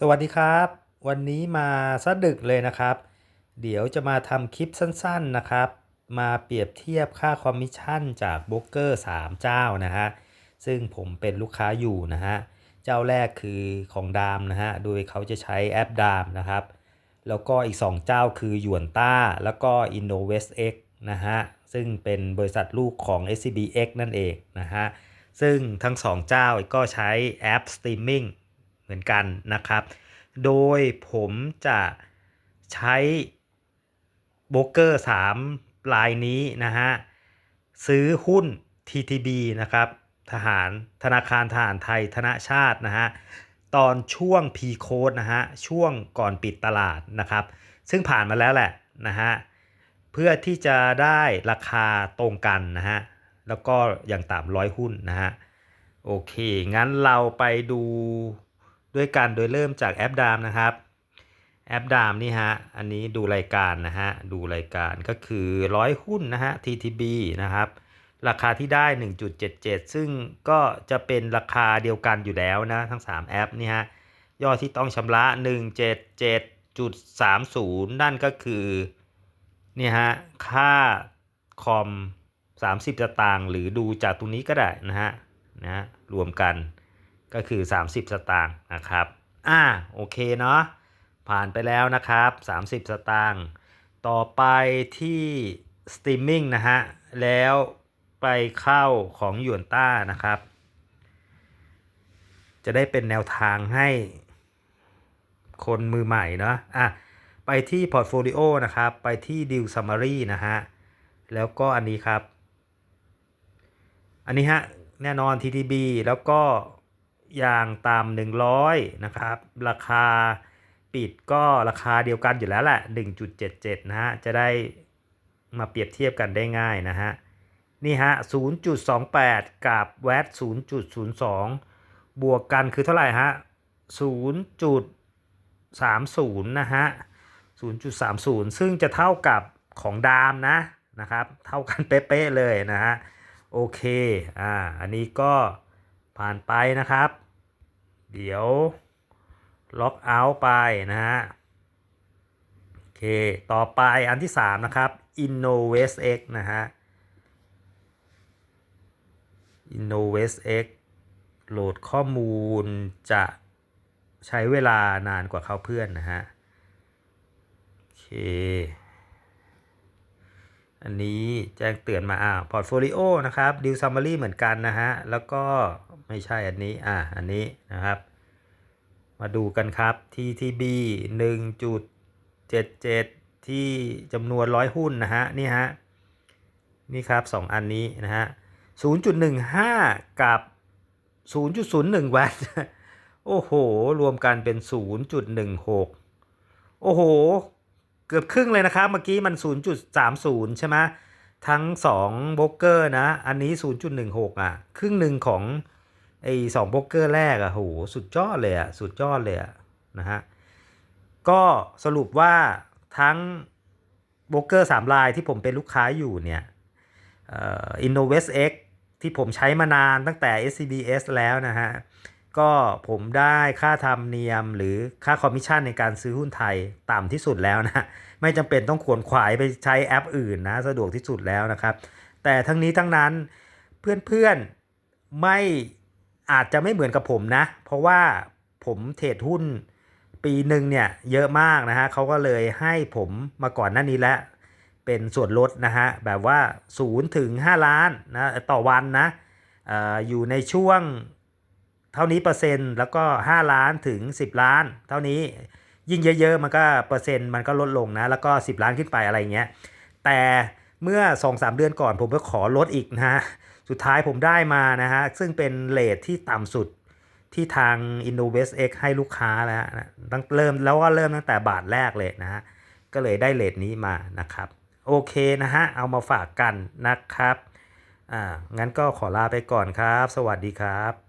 สวัสดีครับ วันนี้มาซะดึกเลยนะครับ เดี๋ยวจะมาทำคลิปสั้นๆนะครับ มาเปรียบเทียบค่าคอมมิชชั่นจากโบรกเกอร์ 3 เจ้านะฮะซึ่งผมเป็นลูกค้าอยู่นะฮะเจ้าแรกคือของดามนะฮะโดยเขาจะใช้แอปดามนะครับ แล้วก็อีก 2 เจ้าคือหยวนต้า แล้วก็ InnoVestX นะฮะซึ่งเป็นบริษัทลูกของ SCBX นั่นเองนะฮะซึ่งทั้ง 2 เจ้าก็ใช้แอปสตรีมมิ่ง เหมือนกันนะครับ โดยผมจะใช้โบรกเกอร์3รายนี้นะฮะ ซื้อหุ้น TTB นะครับทหารธนาคารทหารไทยธนชาตินะฮะ ตอนช่วง P code นะฮะ ช่วงก่อนปิดตลาดนะครับ ซึ่งผ่านมาแล้วแหละนะฮะ เพื่อที่จะได้ราคาตรงกันนะฮะ แล้วก็อย่างต่ำร้อยหุ้นนะฮะ โอเค งั้นเราไปดู ด้วยกันโดยเริ่มจากแอปดามนะครับ แอปดามนี่ฮะ อันนี้ดูรายการนะฮะ ดูรายการก็คือร้อยหุ้นนะฮะ TTB นะครับ ราคาที่ได้ 1.77 ซึ่งก็จะเป็นราคาเดียวกันอยู่แล้วนะ ทั้ง 3 แอปนี่ฮะ ยอดที่ต้องชำระ 177.30 นั่นก็คือนี่ฮะ ค่าคอม 30สตางค์หรือดูจากตรงนี้ก็ได้นะฮะนะรวมกัน ก็คือ 30 สตางค์นะครับ อ่าโอเคเนาะผ่านไปแล้วนะครับ 30 สตางค์ต่อไปที่สตรีมมิ่งนะฮะ แล้วไปเข้าของหยวนต้านะครับ จะได้เป็นแนวทางให้คนมือใหม่เนาะอะไปที่พอร์ตโฟลิโอนะครับ ไปที่ Deal Summary นะฮะ แล้วก็อันนี้ครับ อันนี้ฮะ แน่นอน TTB แล้วก็ ย่างต่ำ100 นะครับ ราคาปิดก็ราคาเดียวกันอยู่แล้วแหละ 1.77 นะฮะ จะได้มาเปรียบเทียบกันได้ง่ายนะฮะ นี่ฮะ 0.28 กับแวต0.02 บวกกันคือเท่าไหร่ฮะ 0.30 นะฮะ 0.30 ซึ่งจะเท่ากับของดามนะ นะครับ เท่ากันเป๊ะๆเลยนะฮะ โอเค อ่า อันนี้ก็ ผ่านไปนะครับ เดี๋ยวล็อกเอาท์ไปนะฮะโอเค ต่อไปอันที่ 3 นะครับ InnoVestX นะฮะ InnoVestX โหลดข้อมูลจะใช้เวลานานกว่าเขาเพื่อนนะฮะ โอเค อันนี้แจ้งเตือนมาอ่าพอร์ตโฟลิโอนะครับดิวซัมมารีเหมือนกันนะฮะ แล้วก็ ไม่ใช่อันนี้อ่าอันนี้นะครับ มาดูกันครับ TTB 1.77 ที่จำนวนร้อยหุ้นนะฮะนี่ฮะนี่ครับ 2 อันนี้นะฮะ 0.15 กับ 0.01 วัตต์โอ้โห รวมกันเป็น 0.16 โอ้โห เกือบครึ่งเลยนะครับ เมื่อกี้มัน 0.30 ใช่ไหมทั้ง2โบรกเกอร์นะ อันนี้ 0.16 อะ ครึ่งหนึ่งของ ไอ้สองโบรกเกอร์แรกอะโหสุดยอดเลยอะสุดยอดเลยอะนะฮะก็สรุปว่าทั้งโบรกเกอร์3รายที่ผมเป็นลูกค้าอยู่เนี่ยอ่อ InnoVestX ที่ผมใช้มานานตั้งแต่ SCBS แล้วนะฮะ ก็ผมได้ค่าธรรมเนียมหรือค่าคอมมิชชั่นในการซื้อหุ้นไทยต่ำที่สุดแล้วนะ ไม่จำเป็นต้องขวนขวายไปใช้แอปอื่นนะ สะดวกที่สุดแล้วนะครับ แต่ทั้งนี้ทั้งนั้นเพื่อนๆไม่ อาจจะไม่เหมือนกับผมนะ เพราะว่าผมเทรดหุ้นปีหนึ่งเนี่ยเยอะมากนะฮะเขาก็เลยให้ผมมาก่อนหน้านี้แล้วเป็นส่วนลดนะฮะแบบว่า0ถึง5ล้านนะต่อวันนะออยู่ในช่วงเท่านี้เปอร์เซ็นต์แล้วก็ 5 ล้านถึง 10 ล้าน เท่านี้ยิ่งเยอะๆมันก็เปอร์เซ็นต์มันก็ลดลงนะแล้วก็ 10 ล้านขึ้นไปอะไรเงี้ยแต่เมื่อ 2-3 เดือนก่อนผมก็ขอลดอีกนะฮะ สุดท้ายผมได้มานะฮะ ซึ่งเป็นเลทที่ต่ำสุดที่ทาง InnoVestX ให้ลูกค้าแล้วนะตั้งเริ่มแล้วก็เริ่มตั้งแต่บาทแรกเลยนะฮะ ก็เลยได้เลทนี้มานะครับ โอเคนะฮะ เอามาฝากกันนะครับ อ่า งั้นก็ขอลาไปก่อนครับ สวัสดีครับ